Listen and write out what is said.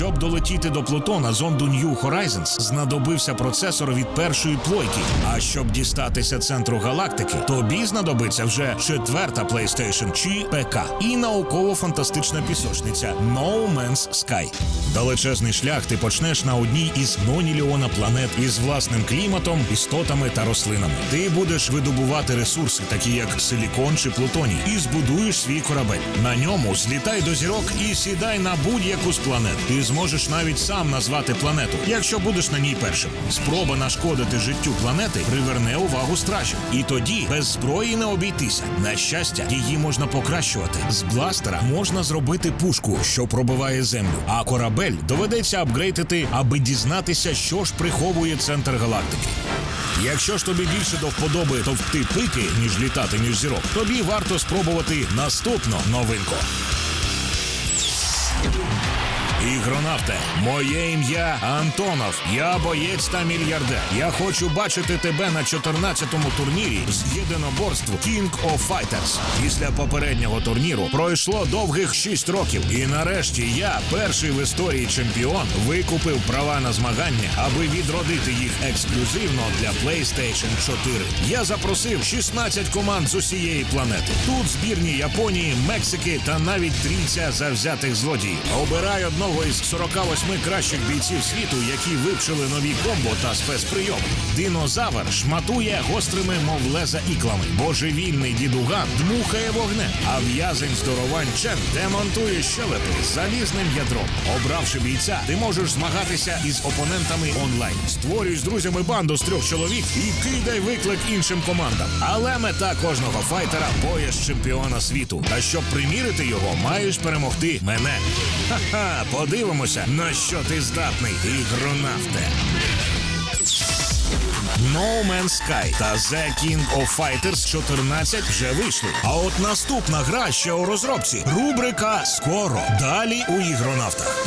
Щоб долетіти до Плутона зонду New Horizons знадобився процесор від першої плойки. А щоб дістатися центру галактики, тобі знадобиться вже четверта PlayStation чи ПК і науково-фантастична пісочниця No Man's Sky. Далечезний шлях ти почнеш на одній із ноніліона планет із власним кліматом, істотами та рослинами. Ти будеш видобувати ресурси, такі як силікон чи плутоній, і збудуєш свій корабель. На ньому злітай до зірок і сідай на будь-яку з планет. Ти зможеш навіть сам назвати планету, якщо будеш на ній першим. Спроба нашкодити життю планети приверне увагу стражів. І тоді без зброї не обійтися. На щастя, її можна покращувати. З бластера можна зробити пушку, що пробиває землю, а корабель доведеться апгрейдити, аби дізнатися, що ж приховує центр галактики. Якщо ж тобі більше до вподоби товкти пики, ніж літати між зірок, тобі варто спробувати наступну новинку. Ігронавте, моє ім'я Антонов. Я боєць та мільярдер. Я хочу бачити тебе на 14-му турнірі з єдиноборств King of Fighters. Після попереднього турніру пройшло довгих 6 років. І нарешті я, перший в історії чемпіон, викупив права на змагання, аби відродити їх ексклюзивно для PlayStation 4. Я запросив 16 команд з усієї планети. Тут збірні Японії, Мексики та навіть трійця завзятих злодіїв. Обирай одного із 48 кращих бійців світу, які вивчили нові комбо та спецприйоми. Динозавр шматує гострими, мов леза іклами. Божевільний дідуган дмухає вогнем, а в'язень здоровань Чен демонтує щелепи залізним ядром. Обравши бійця, ти можеш змагатися із опонентами онлайн. Створюй з друзями банду з трьох чоловік і кидай виклик іншим командам. Але мета кожного файтера пояс чемпіона світу. Та щоб примірити його, маєш перемогти мене. Ха-ха, подивимося, на що ти здатний, ігронавте. No Man's Sky та The King of Fighters 14 вже вийшли. А от наступна гра ще у розробці. Рубрика Скоро. Далі у ігронавтах.